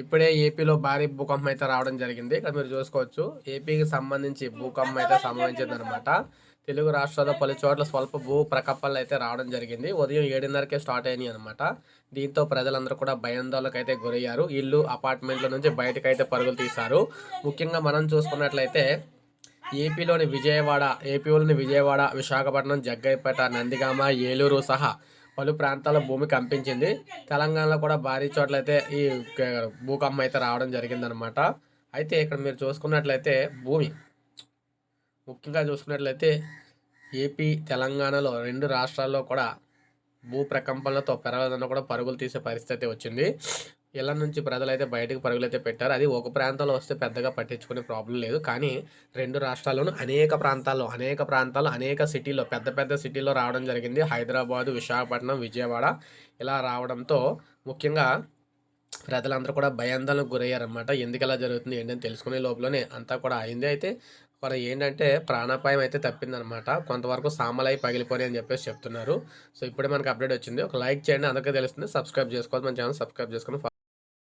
ఇప్పుడే ఏపీలో భారీ భూకంపం అయితే రావడం జరిగింది. ఇక్కడ మీరు చూసుకోవచ్చు. ఏపీకి సంబంధించి భూకంపం అయితే సంభవించింది అనమాట తెలుగు రాష్ట్రాల్లో పలు చోట్ల స్వల్ప భూ ప్రకప్పలు అయితే రావడం జరిగింది. ఉదయం ఏడున్నరకే స్టార్ట్ అయినాయి అనమాట దీంతో ప్రజలందరూ కూడా భయాందోళనకు అయితే గురయ్యారు. ఇల్లు అపార్ట్మెంట్ల నుంచి బయటకు అయితే పరుగులు తీశారు. ముఖ్యంగా మనం చూసుకున్నట్లయితే ఏపీలోని విజయవాడ ఏపీలోని విజయవాడ విశాఖపట్నం జగ్గైపేట నందిగామ ఏలూరు సహా పలు ప్రాంతాల్లో భూమి కంపించింది. తెలంగాణలో కూడా భారీ చోట్ల అయితే ఈ భూకంపం అయితే రావడం జరిగిందనమాట అయితే ఇక్కడ మీరు చూసుకున్నట్లయితే భూమి ముఖ్యంగా చూసుకున్నట్లయితే ఏపీ తెలంగాణలో రెండు రాష్ట్రాల్లో కూడా భూ ప్రకంపనలతో పెరగదన్న కూడా పరుగులు తీసే పరిస్థితి వచ్చింది. ఇళ్ళ నుంచి ప్రజలైతే బయటకు పరుగులైతే పెట్టారు. అది ఒక ప్రాంతంలో వస్తే పెద్దగా పట్టించుకునే ప్రాబ్లం లేదు. కానీ రెండు రాష్ట్రాల్లోనూ అనేక ప్రాంతాల్లో అనేక ప్రాంతాల్లో అనేక సిటీల్లో పెద్ద పెద్ద సిటీలో రావడం జరిగింది. హైదరాబాదు విశాఖపట్నం విజయవాడ ఇలా రావడంతో ముఖ్యంగా ప్రజలందరూ కూడా భయాందోళనకు గురయ్యారన్నమాట. ఎందుకు ఇలా జరుగుతుంది ఏంటని తెలుసుకునే లోపలనే అంతా కూడా అయింది. అయితే మరి ఏంటంటే ప్రాణాపాయం అయితే తప్పిందనమాట కొంతవరకు సామలై పగిలిపోయి అని చెప్పేసి చెప్తున్నారు. సో ఇప్పుడే మనకు అప్డేట్ వచ్చింది. ఒక లైక్ చేయండి. అందరికీ తెలుస్తుంది. సబ్స్క్రైబ్ చేసుకోవాలి మన ఛానల్ సబ్స్క్రైబ్ చేసుకుని